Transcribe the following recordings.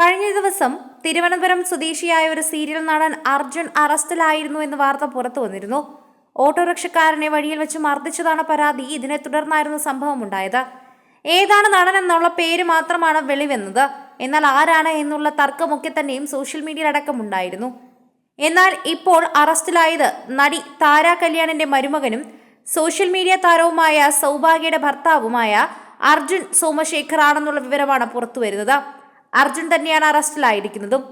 കഴിഞ്ഞ ദിവസം തിരുവനന്തപുരം സ്വദേശിയായ ഒരു സീരിയൽ നടൻ അർജുൻ അറസ്റ്റിലായിരുന്നു എന്ന വാർത്ത പുറത്തു വന്നിരുന്നു. ഓട്ടോറിക്ഷക്കാരനെ വഴിയിൽ വെച്ച് മർദ്ദിച്ചതാണ് പരാതി. ഇതിനെ തുടർന്നായിരുന്നു സംഭവം ഉണ്ടായത് ഏതാണ് നടൻ എന്നുള്ള പേര് മാത്രമാണ് വെളിവെന്നത്. എന്നാൽ ആരാണ് എന്നുള്ള തർക്കമൊക്കെ തന്നെയും സോഷ്യൽ മീഡിയയിലടക്കം ഉണ്ടായിരുന്നു. എന്നാൽ ഇപ്പോൾ അറസ്റ്റിലായത് നടി താര കല്യാണിന്റെ മരുമകനും സോഷ്യൽ മീഡിയ താരവുമായ സൗഭാഗ്യയുടെ ഭർത്താവുമായ അർജുൻ സോമശേഖർ ആണെന്നുള്ള വിവരമാണ് പുറത്തുവരുന്നത്. അർജുൻ തന്നെയാണ് അറസ്റ്റിലായിരിക്കുന്നതും.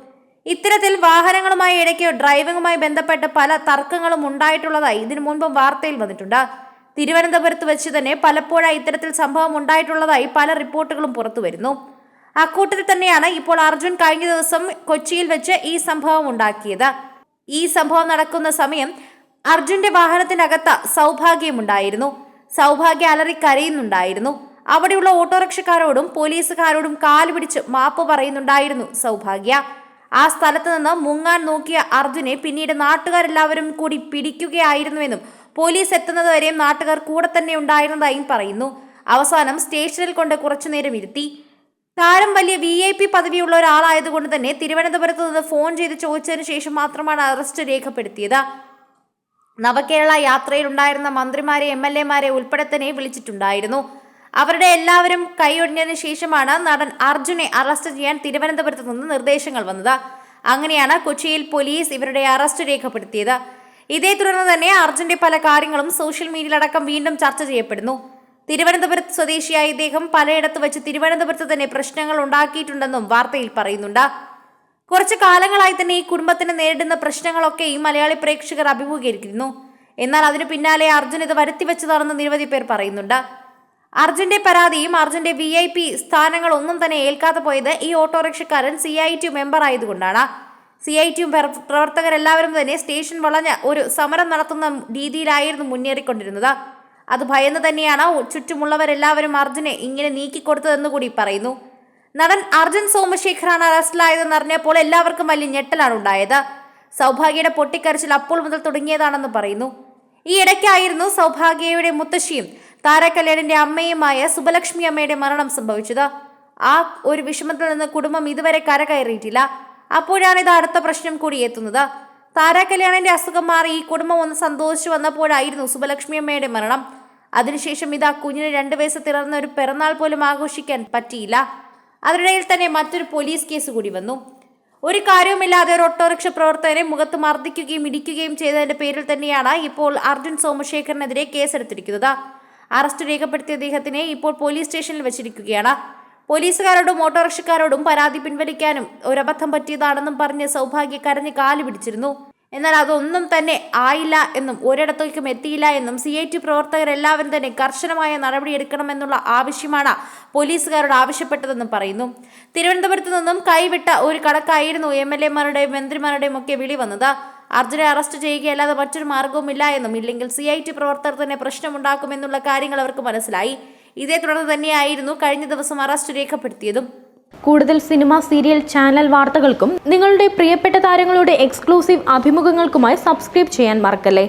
ഇത്തരത്തിൽ വാഹനങ്ങളുമായി ഇടയ്ക്ക് ഡ്രൈവിംഗുമായി ബന്ധപ്പെട്ട് പല തർക്കങ്ങളും ഉണ്ടായിട്ടുള്ളതായി ഇതിനു മുൻപും വാർത്തയിൽ വന്നിട്ടുണ്ട്. തിരുവനന്തപുരത്ത് വെച്ച് തന്നെ പലപ്പോഴായി ഇത്തരത്തിൽ സംഭവം ഉണ്ടായിട്ടുള്ളതായി പല റിപ്പോർട്ടുകളും പുറത്തു വരുന്നു. അക്കൂട്ടത്തിൽ തന്നെയാണ് ഇപ്പോൾ അർജുൻ കഴിഞ്ഞ ദിവസം കൊച്ചിയിൽ വെച്ച് ഈ സംഭവം ഉണ്ടാക്കിയത്. ഈ സംഭവം നടക്കുന്ന സമയം അർജുന്റെ വാഹനത്തിനകത്ത് സൗഭാഗ്യമുണ്ടായിരുന്നു. സൗഭാഗ്യ അലറി കരയുന്നുണ്ടായിരുന്നു. അവിടെയുള്ള ഓട്ടോറിക്ഷക്കാരോടും പോലീസുകാരോടും കാൽ പിടിച്ച് മാപ്പ് പറയുന്നുണ്ടായിരുന്നു സൗഭാഗ്യ. ആ സ്ഥലത്ത് നിന്ന് മുങ്ങാൻ നോക്കിയ അർജുനെ പിന്നീട് നാട്ടുകാരെല്ലാവരും കൂടി പിടിക്കുകയായിരുന്നുവെന്നും പോലീസ് എത്തുന്നത് എത്തുന്നതുവരെയും നാട്ടുകാർ കൂടെ തന്നെ ഉണ്ടായിരുന്നതായും പറയുന്നു. അവസാനം സ്റ്റേഷനിൽ കൊണ്ട് കുറച്ചുനേരം ഇരുത്തി. താരം വലിയ വി ഐ പി പദവിയുള്ള ഒരാളായതുകൊണ്ട് തന്നെ തിരുവനന്തപുരത്ത് നിന്ന് ഫോൺ ചെയ്ത് ചോദിച്ചതിന് ശേഷം മാത്രമാണ് അറസ്റ്റ് രേഖപ്പെടുത്തിയത്. നവകേരള യാത്രയിലുണ്ടായിരുന്ന മന്ത്രിമാരെ എം എൽ എമാരെ ഉൾപ്പെടെ തന്നെ വിളിച്ചിട്ടുണ്ടായിരുന്നു. അവരുടെ എല്ലാവരും കൈയൊഴിഞ്ഞതിന് ശേഷമാണ് നടൻ അർജുനെ അറസ്റ്റ് ചെയ്യാൻ തിരുവനന്തപുരത്ത് നിന്ന് നിർദ്ദേശങ്ങൾ വന്നത്. അങ്ങനെയാണ് കൊച്ചിയിൽ പോലീസ് ഇവരുടെ അറസ്റ്റ് രേഖപ്പെടുത്തിയത്. ഇതേ തുടർന്ന് തന്നെ അർജുന്റെ പല കാര്യങ്ങളും സോഷ്യൽ മീഡിയയിലടക്കം വീണ്ടും ചർച്ച ചെയ്യപ്പെടുന്നു. തിരുവനന്തപുരത്ത് സ്വദേശിയായ ഇദ്ദേഹം പലയിടത്ത് വെച്ച് തിരുവനന്തപുരത്ത് തന്നെ പ്രശ്നങ്ങൾ ഉണ്ടാക്കിയിട്ടുണ്ടെന്നും വാർത്തയിൽ പറയുന്നുണ്ട്. കുറച്ചു കാലങ്ങളായി തന്നെ ഈ കുടുംബത്തിന് നേരിടുന്ന പ്രശ്നങ്ങളൊക്കെ ഈ മലയാളി പ്രേക്ഷകർ അഭിമുഖീകരിക്കുന്നു. എന്നാൽ അതിനു പിന്നാലെ അർജുൻ ഇത് വരുത്തിവെച്ചതാണെന്ന് നിരവധി പേർ പറയുന്നുണ്ട്. അർജുന്റെ പരാതിയും അർജുന്റെ വി ഐ പി സ്ഥാനങ്ങളൊന്നും തന്നെ ഏൽക്കാതെ പോയത് ഈ ഓട്ടോറിക്ഷക്കാരൻ സി ഐ ടി മെമ്പർ ആയതുകൊണ്ടാണ് സി ഐ ടി പ്രവർത്തകരെല്ലാവരും തന്നെ സ്റ്റേഷൻ വളഞ്ഞ ഒരു സമരം നടത്തുന്ന രീതിയിലായിരുന്നു മുന്നേറിക്കൊണ്ടിരുന്നത്. അത് ഭയന്ന് തന്നെയാണ് ചുറ്റുമുള്ളവരെല്ലാവരും അർജുനെ ഇങ്ങനെ നീക്കിക്കൊടുത്തതെന്ന് കൂടി പറയുന്നു. നടൻ അർജുൻ സോമശേഖറാണ് അറസ്റ്റിലായതെന്ന് അറിഞ്ഞപ്പോൾ എല്ലാവർക്കും വലിയ ഞെട്ടലാണ് ഉണ്ടായത്. സൗഭാഗ്യയുടെ പൊട്ടിക്കരച്ചിൽ അപ്പോൾ മുതൽ തുടങ്ങിയതാണെന്ന് പറയുന്നു. ഈ ഇടയ്ക്കായിരുന്നു സൗഭാഗ്യയുടെ മുത്തശ്ശിയും താരകല്യാണിന്റെ അമ്മയുമായ സുബലക്ഷ്മി അമ്മയുടെ മരണം സംഭവിച്ചത്. ആ ഒരു വിഷമത്തിൽ നിന്ന് കുടുംബം ഇതുവരെ കരകയറിയിട്ടില്ല. അപ്പോഴാണ് ഇത് അടുത്ത പ്രശ്നം കൂടി എത്തുന്നത്. താരാകല്യാണിന്റെ അസുഖം മാറി ഈ കുടുംബം ഒന്ന് സന്തോഷിച്ചു വന്നപ്പോഴായിരുന്നു സുബലക്ഷ്മി അമ്മയുടെ മരണം. അതിനുശേഷം ഇത് ആ കുഞ്ഞിന് രണ്ട് വയസ്സ് തിളർന്ന ഒരു പിറന്നാൾ പോലും ആഘോഷിക്കാൻ പറ്റിയില്ല. അതിനിടയിൽ തന്നെ മറ്റൊരു പോലീസ് കേസ് കൂടി വന്നു. ഒരു കാര്യവുമില്ലാതെ ഒരു ഓട്ടോറിക്ഷ പ്രവർത്തകരെ മുഖത്ത് മർദ്ദിക്കുകയും ഇടിക്കുകയും ചെയ്തതിന്റെ പേരിൽ തന്നെയാണ് ഇപ്പോൾ അർജുൻ സോമശേഖരനെതിരെ കേസെടുത്തിരിക്കുന്നത്. അറസ്റ്റ് രേഖപ്പെടുത്തിയ അദ്ദേഹത്തിനെ ഇപ്പോൾ പോലീസ് സ്റ്റേഷനിൽ വെച്ചിരിക്കുകയാണ്. പോലീസുകാരോടും ഓട്ടോറിക്ഷക്കാരോടും പരാതി പിൻവലിക്കാനും ഒരബദ്ധം പറ്റിയതാണെന്നും പറഞ്ഞ് സൗഭാഗ്യ കരഞ്ഞ് കാൽ പിടിച്ചിരുന്നു. എന്നാൽ അതൊന്നും തന്നെ ആയില്ല എന്നും ഒരിടത്തേക്കും എത്തിയില്ല എന്നും സി ഐ ടി പ്രവർത്തകരെല്ലാവരും തന്നെ കർശനമായ നടപടിയെടുക്കണമെന്നുള്ള ആവശ്യമാണ് പോലീസുകാരോട് ആവശ്യപ്പെട്ടതെന്നും പറയുന്നു. തിരുവനന്തപുരത്ത് നിന്നും കൈവിട്ട ഒരു കണക്കായിരുന്നു എം എൽ എമാരുടെയും മന്ത്രിമാരുടെയും ഒക്കെ വിളി വന്നത്. അർജുനെ അറസ്റ്റ് ചെയ്യുകയല്ലാതെ മറ്റൊരു മാർഗവുമില്ല എന്നും ഇല്ലെങ്കിൽ സി ഐ ടി പ്രവർത്തകർ തന്നെ പ്രശ്നമുണ്ടാക്കുമെന്നുള്ള കാര്യങ്ങൾ അവർക്ക് മനസ്സിലായി. ഇതേ തുടർന്ന് തന്നെയായിരുന്നു കഴിഞ്ഞ ദിവസം അറസ്റ്റ് രേഖപ്പെടുത്തിയതും. കൂടുതൽ സിനിമ സീരിയൽ ചാനൽ വാർത്തകൾക്കും നിങ്ങളുടെ പ്രിയപ്പെട്ട താരങ്ങളുടെ എക്സ്ക്ലൂസീവ് അഭിമുഖങ്ങൾക്കുമായി സബ്സ്ക്രൈബ് ചെയ്യാൻ മറക്കല്ലേ?